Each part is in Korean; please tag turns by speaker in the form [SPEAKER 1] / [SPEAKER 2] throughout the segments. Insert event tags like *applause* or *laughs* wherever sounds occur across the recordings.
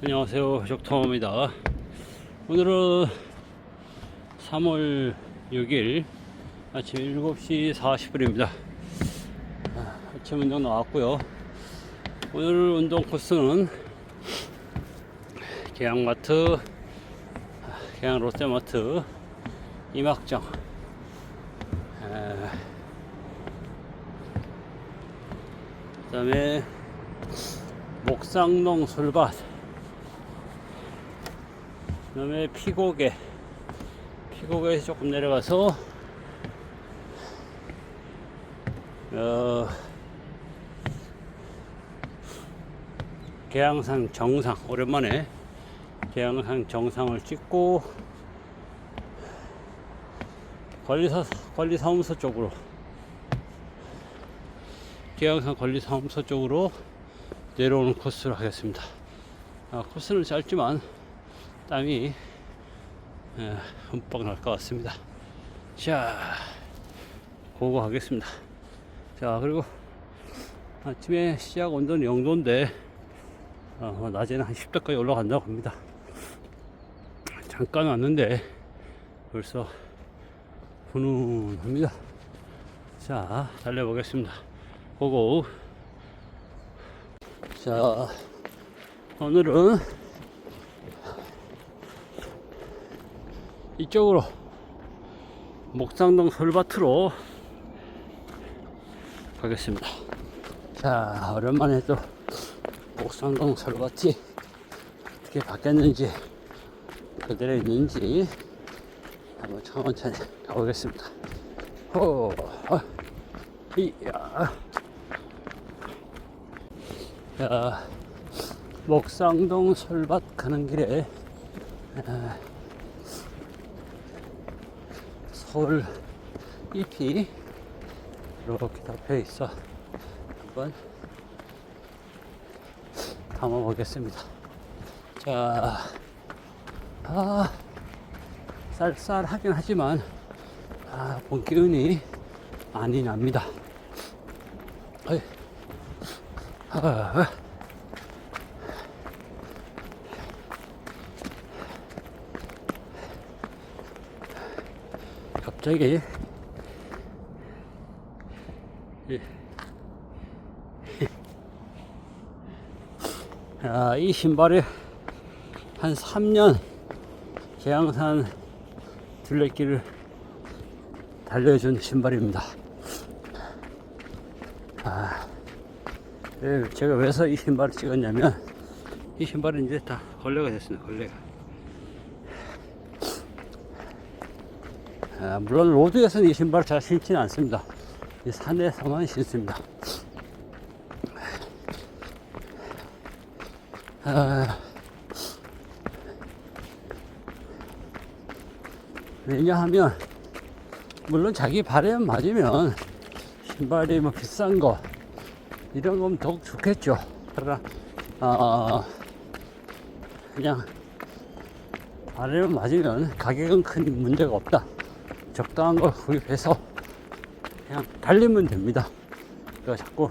[SPEAKER 1] 안녕하세요. 적통입니다. 오늘은 3월 6일 아침 7시 40분입니다. 아침 운동 나왔고요. 오늘 운동 코스는 계양마트 계양 롯데마트 이막정. 그 다음에 목상동 술밭 그 다음에 피고개 피고개에서 조금 내려가서 어, 계양산 정상 오랜만에 계양산 정상을 찍고 관리사 관리사무소 쪽으로 계양산 관리사무소 쪽으로 내려오는 코스로 하겠습니다. 아, 코스는 짧지만 땀이 에, 흠뻑 날 것 같습니다. 자, 고고 하겠습니다. 자, 그리고 아침에 시작 온도는 0도인데 어, 낮에는 한 10도까지 올라간다고 합니다. 잠깐 왔는데 벌써 훈훈합니다. 자, 달려보겠습니다. 고고. 자, 오늘은 이쪽으로 목상동 솔밭으로 가겠습니다. 자, 오랜만에 또 목상동 솔밭이 어떻게 바뀌었는지 그대로 있는지 한번 천천히 가보겠습니다. 호, 어, 이야. 자, 목상동 솔밭 가는 길에 아, 서울 잎이 이렇게 잡혀 있어 한번 담아 보겠습니다. 자, 아, 쌀쌀하긴 하지만 아, 본 기운이 많이 납니다. 어이. 아, 갑자기 이- 아, 이 신발이 한 3년 계양산 둘레길을 달려준 신발입니다. 아, 예, 제가 왜서 이 신발을 찍었냐면 이 신발은 이제 다 걸레가 됐습니다. 걸레가. 아, 물론 로드에서는 이 신발을 잘 신지는 않습니다. 이 산에서만 신습니다. 아, 왜냐하면 물론 자기 발에 맞으면 신발이 뭐 비싼 거 이런 거면 더욱 좋겠죠. 그러나 어, 그냥 발에 맞으면 가격은 큰 문제가 없다. 적당한 걸 구입해서 그냥 달리면 됩니다. 그 자꾸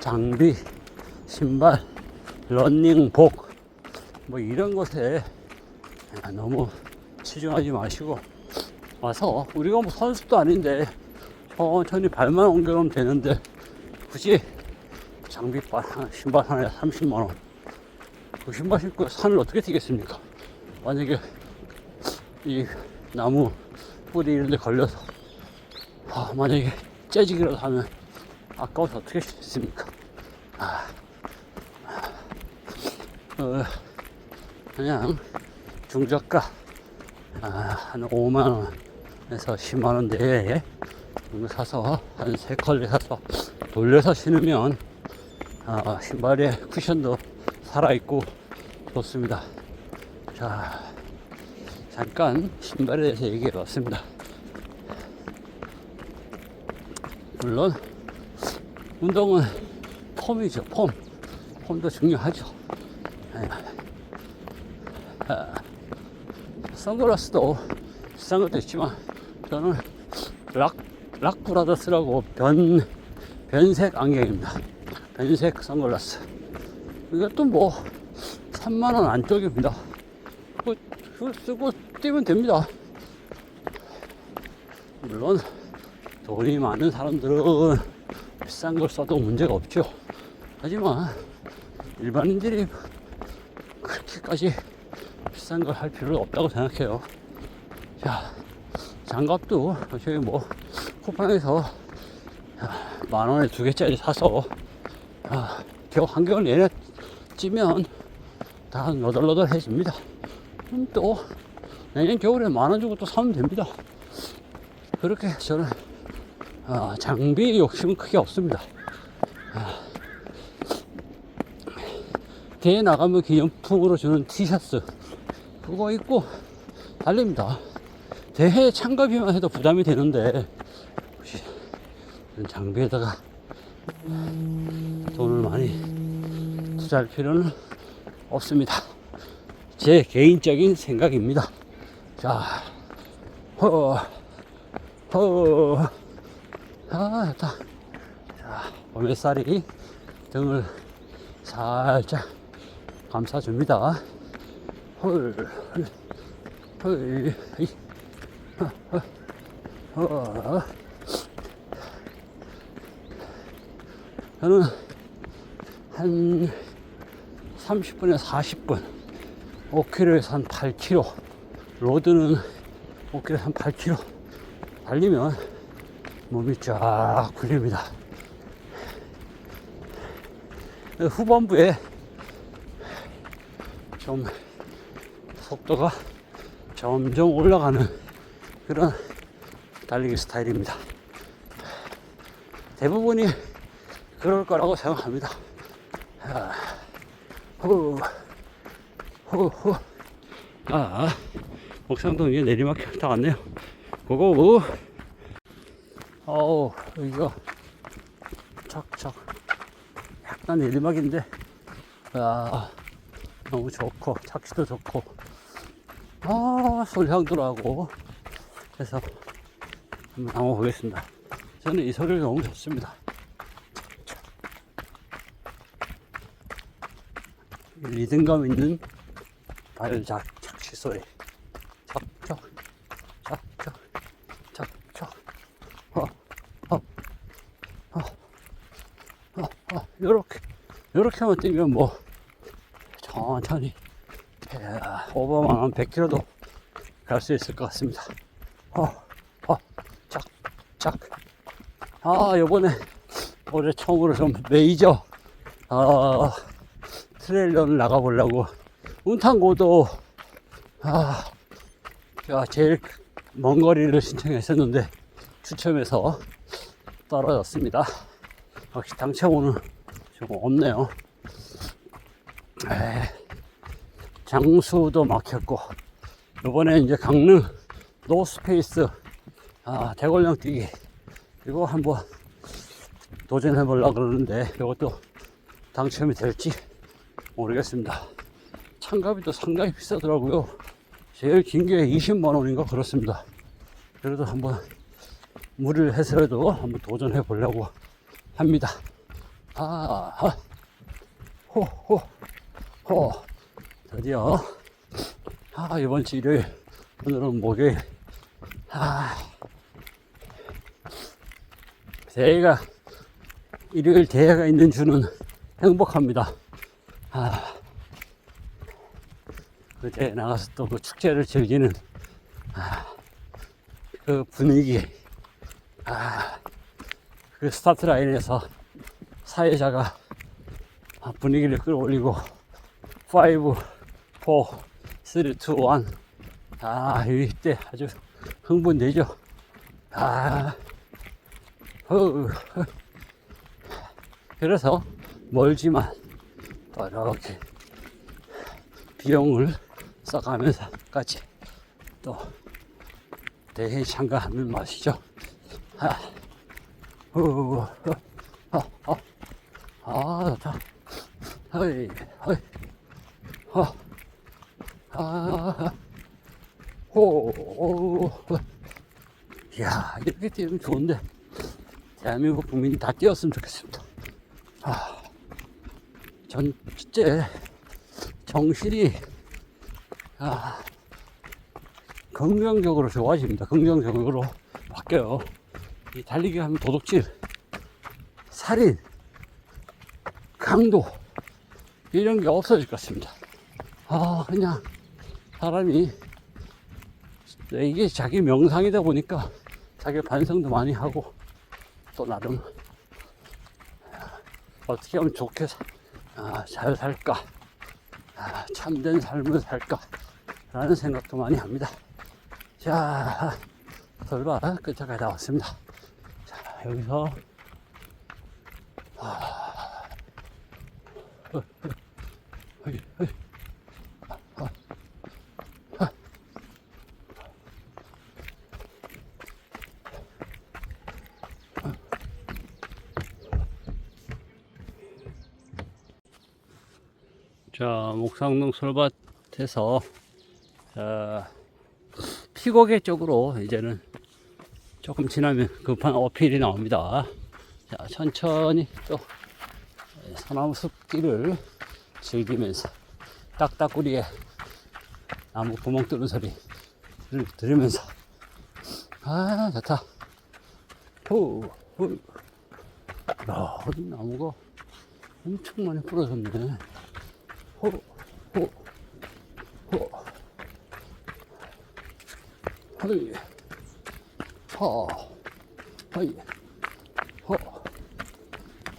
[SPEAKER 1] 장비, 신발, 러닝복 뭐 이런 것에 너무 치중하지 마시고 와서 우리가 뭐 선수도 아닌데 천천히 발만 옮겨가면 되는데 굳이 장비빨 신발 하나에 30만 원. 그 신발 신고 산을 어떻게 뛰겠습니까? 만약에 이 나무 뿌리 이런 데 걸려서 아, 만약에 째지기라도 하면 아까워서 어떻게 했습니까? 아, 어, 그냥 중저가 아, 한 5만 원에서 10만 원 내에 이거 사서 한 세 컬레 사서 돌려서 신으면 아, 신발의 쿠션도 살아있고 좋습니다. 자, 잠깐 신발에 대해서 얘기해 봤습니다. 물론 운동은 폼이죠, 폼. 폼도 중요하죠. 예. 아, 선글라스도 비싼 것도 있지만 저는 락, 락브라더스라고 변, 변색 안경입니다. 변색 선글라스. 이것도 뭐 3만원 안쪽입니다. 그, 그거 쓰고 뛰면 됩니다. 물론, 돈이 많은 사람들은 비싼 걸 써도 문제가 없죠. 하지만, 일반인들이 그렇게까지 비싼 걸 할 필요는 없다고 생각해요. 자, 장갑도 저희 뭐, 쿠팡에서 만 원에 두 개짜리 사서, 아, 겨우 한 개월 내내 찌면 다 너덜너덜해집니다. 또 내년 겨울에 만원 주고 또 사면 됩니다. 그렇게 저는 아, 장비 욕심은 크게 없습니다. 아, 대회 나가면 기념품으로 주는 티셔츠 그거 입고 달립니다. 대회 참가비만 해도 부담이 되는데 혹시 장비에다가 돈을 많이 투자할 필요는 없습니다. 제 개인적인 생각입니다. 자, 허, 허, 아, 좋다. 자, 봄 햇살이 등을 살짝 감싸줍니다. 헐, 헐, 헐. 저는 한 30분에서 40분, 5km에서 한 8km, 로드는 5km에서 한 8km 달리면 몸이 쫙 풀립니다. 후반부에 좀 속도가 점점 올라가는 그런 달리기 스타일입니다. 대부분이 그럴 거라고 생각합니다. 아, 후, 후, 후. 아, 옥상동 이제 내리막 다 왔네요. 고고. 어우, 이거, 척척. 약간 내리막인데, 아, 너무 좋고, 착지도 좋고, 아, 소리향도 나고, 그래서 한번 담아 보겠습니다. 저는 이 소리가 너무 좋습니다. 리듬감 있는 발작 착시 소리 척척 척척 척척 허허허허 *laughs* 요렇게 요렇게만 뛰면 뭐 천천히 예, 오버만 한 100km도 갈 수 있을 것 같습니다 허허착착 아 요번에 올해 처음으로 좀 메이저 어, 트레일러를 나가보려고 운탄고도 아, 제일 먼 거리를 신청했었는데 추첨해서 떨어졌습니다. 역시 당첨은 좀 없네요. 에, 장수도 막혔고 이번에 이제 강릉 노스페이스 아, 대관령 뛰기 이거 한번 도전해 보려고 그러는데 이것도 당첨이 될지 모르겠습니다. 참가비 도 상당히 비싸더라고요. 제일 긴 게 20만 원인가 그렇습니다. 그래도 한번 무리를 해서라도 한번 도전해 보려고 합니다. 아, 아. 호, 호, 호. 드디어, 아, 이번 주 일요일, 오늘은 목요일, 아, 대회가, 일요일 대회가 있는 주는 행복합니다. 아, 그때 나가서 또 그 축제를 즐기는 아, 그 분위기, 아, 그 스타트 라인에서 사회자가 아, 분위기를 끌어올리고 5, 4, 3, 2, 1 아, 이때 아주 흥분되죠. 아, 어, 어. 그래서 멀지만 또 이렇게 비용을 써가면서까지 또 대회에 참가하는 맛이죠. 아, 후, 아, 좋다. 허이, 허이, 허, 아, 호, 오, 이야, 이렇게 뛰면 좋은데, 대한민국 국민이 다 뛰었으면 좋겠습니다. 아, 전, 진짜, 정신이 아, 긍정적으로 좋아집니다. 긍정적으로 바뀌어요. 이 달리기 하면 도둑질, 살인, 강도 이런 게 없어질 것 같습니다. 아 그냥 사람이 이게 자기 명상이다 보니까 자기 반성도 많이 하고 또 나름 어떻게 하면 좋게 사- 아, 잘 살까? 아, 참된 삶을 살까 라는 생각도 많이 합니다. 자 설바 끝까지 다 왔습니다. 자 여기서 아, 어, 어. 자, 목상동 솔밭에서 자, 피고개 쪽으로 이제는 조금 지나면 급한 어필이 나옵니다. 자, 천천히 또 소나무 숲길을 즐기면서 딱딱구리에 나무 구멍 뚫는 소리를 들으면서 아 좋다. 호, 호. 야, 어디 나무가 엄청 많이 부러졌네. 호. 허이, 허, 허이, 허,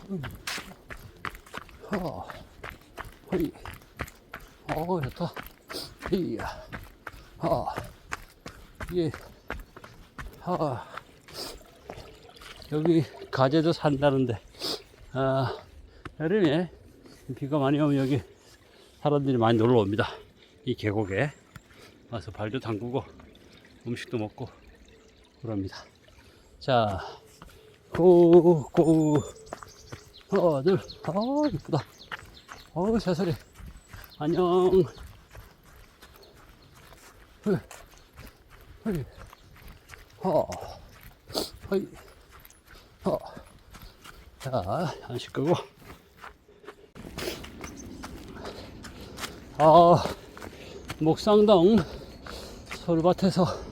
[SPEAKER 1] 음. 허, 허이. 어, 좋다. 이야, 하, 예, 하. 여기 가재도 산다는데, 아, 여름에 비가 많이 오면 여기 사람들이 많이 놀러 옵니다. 이 계곡에 와서 발도 담그고 음식도 먹고 그럽니다. 자, 고, 고, 하나, 둘, 아, 이쁘다. 어우, 새소리. 안녕. 헐, 헐, 허, 허이, 허. 자, 안식 끄고. 아, 목상동 솔밭에서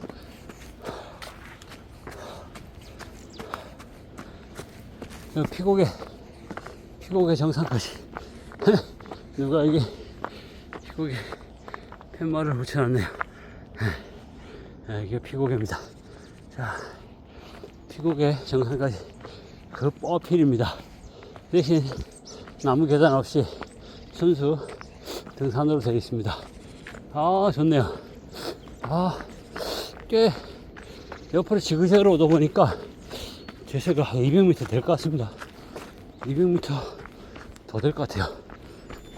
[SPEAKER 1] 피고개, 피고개 정상까지. *laughs* 누가 이게 피고개 팻말을 붙여놨네요. 아, 이게 피고개입니다. 자, 피고개 정상까지 그 뻐필입니다. 대신 나무 계단 없이 순수 등산으로 되어 있습니다. 아, 좋네요. 아, 꽤 옆으로 지그재그로 오다 보니까 제세가 한 200m 될 것 같습니다. 200m 더 될 것 같아요.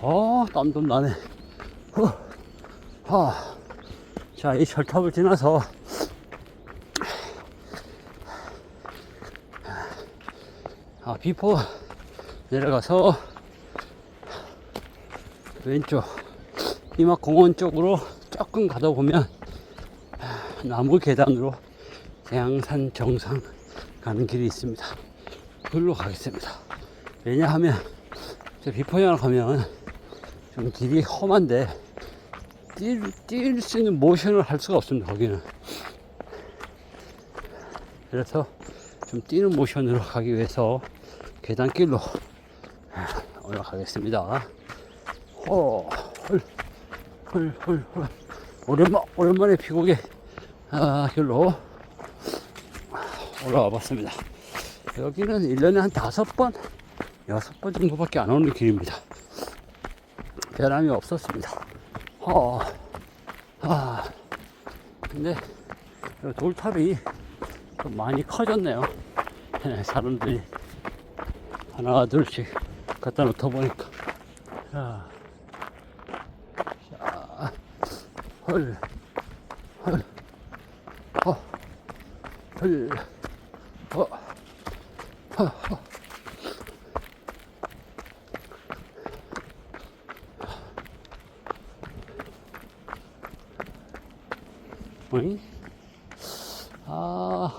[SPEAKER 1] 아, 땀 좀 나네. 후, 하. 자, 이 철탑을 지나서 아, 비포 내려가서 왼쪽 이막 공원 쪽으로 조금 가다 보면 나무 계단으로 대양산 정상 가는 길이 있습니다. 그걸로 가겠습니다. 왜냐하면 저 비포장 가면 좀 길이 험한데 뛸 수 있는 모션을 할 수가 없습니다. 거기는 그래서 좀 뛰는 모션으로 가기 위해서 계단길로 올라가겠습니다. 호, 헐, 헐, 헐, 헐. 오랜만, 오랜만에 피고개, 아, 길로 올라와 봤습니다. 여기는 1년에 한 다섯 번, 여섯 번 정도밖에 안 오는 길입니다. 변함이 없었습니다. 어, 아, 근데 이 돌탑이 좀 많이 커졌네요. 네, 사람들이 하나, 둘씩 갖다 놓다 보니까. 자, 자, 헐, 헐, 허, 헐, 허, 허, 허. 어이? 아,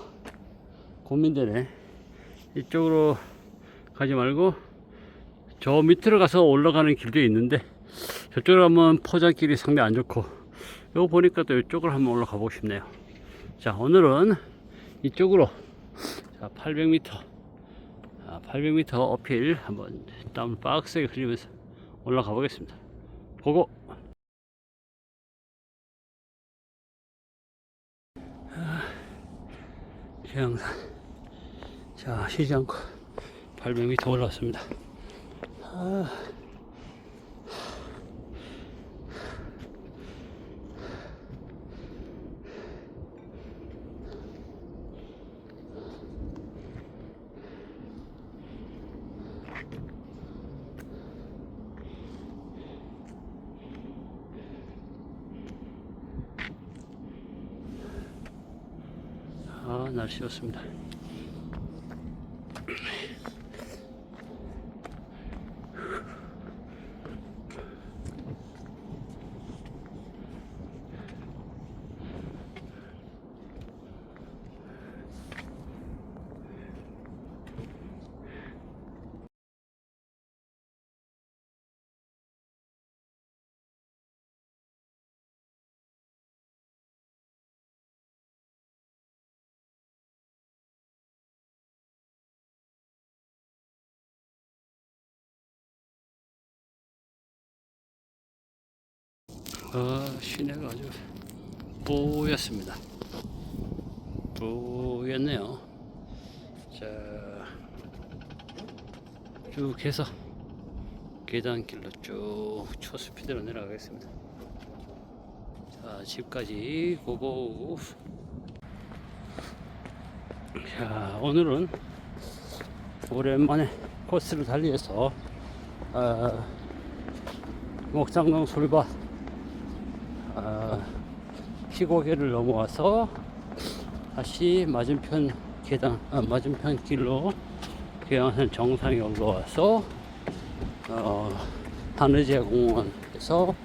[SPEAKER 1] 고민되네. 이쪽으로 가지 말고 저 밑으로 가서 올라가는 길도 있는데 저쪽으로 가면 포장길이 상당히 안 좋고 이거 보니까 또 이쪽으로 한번 올라가 보고 싶네요. 자 오늘은 이쪽으로 자 800m 아, 800m 어필 한번 땀을 빡세게 흘리면서 올라가 보겠습니다. 보고! 해양산 자 쉬지 않고 800m 올라왔습니다 아. 아 날씨 좋습니다 아, 시내가 아주 뿌였습니다. 뿌였네요. 자, 쭉 해서 계단길로 쭉 초스피드로 내려가겠습니다. 자, 집까지 고고. 자, 오늘은 오랜만에 코스를 달리해서 아, 목장동 솔밭 아, 피고개를 넘어와서 다시 맞은편 계단, 아, 맞은편 길로 계양산 정상에 올라와서 어, 하늘제 공원에서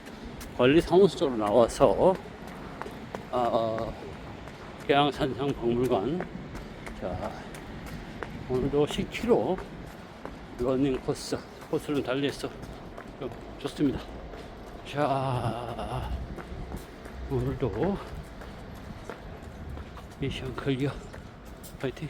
[SPEAKER 1] 관리 사무소 쪽으로 나와서 어, 계양산상 박물관 자 오늘도 10km 러닝 코스 코스를 좀 좋습니다. 자 오늘도 미션 클리어. 파이팅